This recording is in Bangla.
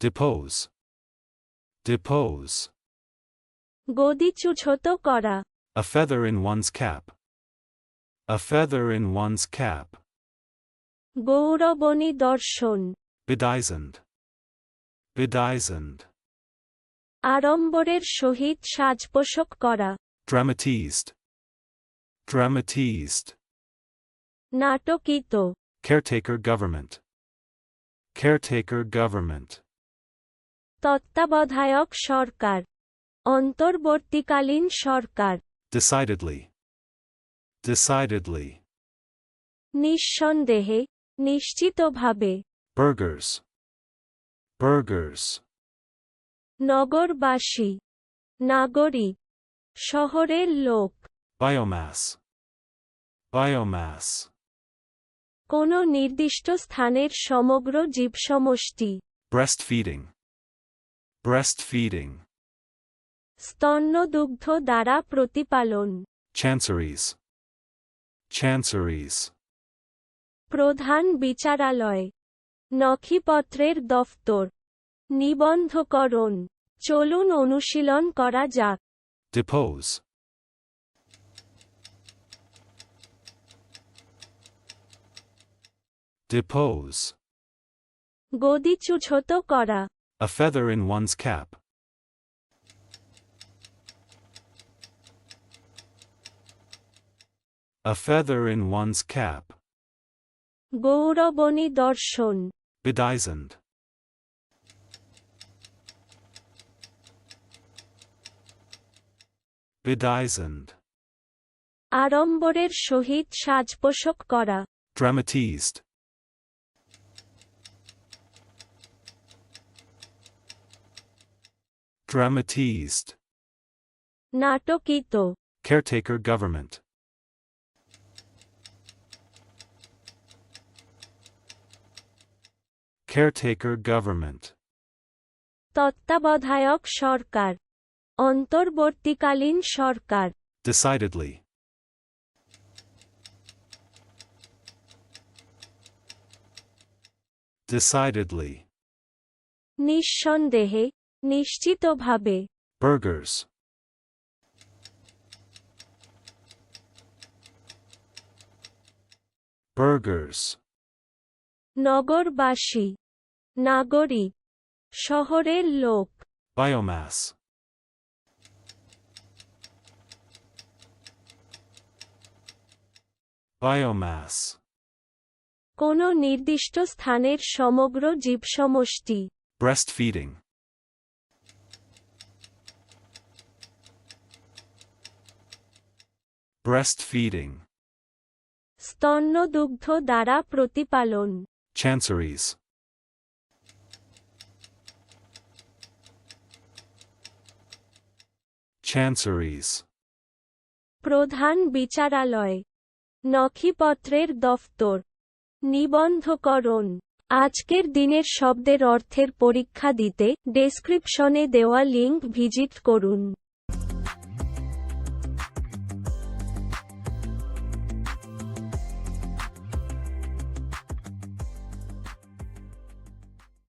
Depose. Depose. গদিচ্যুত করা A feather in one's cap. A feather in one's cap. গৌরবনী দর্শন Bedizened. Bedizened. আড়ম্বরের সহিত সাজপোষক করা Dramatized. Dramatized. নাটকিত Caretaker government. Caretaker government. তত্ত্বাবধায়ক সরকার অন্তর্বর্তীকালীন সরকার Decidedly. Decidedly. নিঃসন্দেহে নিশ্চিতভাবে Burgers. Burgers. নগরবাসী নাগরিক শহরের লোক Biomass. Biomass. কোনো নির্দিষ্ট স্থানের সমগ্র জীবসমষ্টি Breastfeeding. Breastfeeding. স্তন্যদুগ্ধ দ্বারা প্রতিপালন Chanceries. Chanceries. প্রধান বিচারালয় নথিপত্রের দফতর নিবন্ধকরণ চলুন অনুশীলন করা যাক Depose. Depose. গদিচ্যুত করা A feather in one's cap. A feather in one's cap. গৌরবনী দর্শন Bedizened. Bedizened. আড়ম্বরের সহিত সাজপোষক করা Dramatized. Dramatized. নাটকিত Caretaker government. Caretaker government. তত্ত্বাবধায়ক সরকার অন্তর্বর্তীকালীন সরকার Decidedly. Decidedly. নিঃসন্দেহে নিশ্চিতভাবে Burgers. Burgers. নগরবাসী নাগরিক শহরের লোক Biomass. Biomass. কোনো নির্দিষ্ট স্থানের সমগ্র জীবসমষ্টি Breastfeeding. Breastfeeding. স্তন্যদুগ্ধ দ্বারা প্রতিপালন Chanceries. Chanceries. প্রধান বিচারালয় নথিপত্রের দফতর নিবন্ধকরণ আজকের দিনের শব্দের অর্থের পরীক্ষা দিতে ডেসক্রিপশনে দেওয়া লিঙ্ক ভিজিট করুন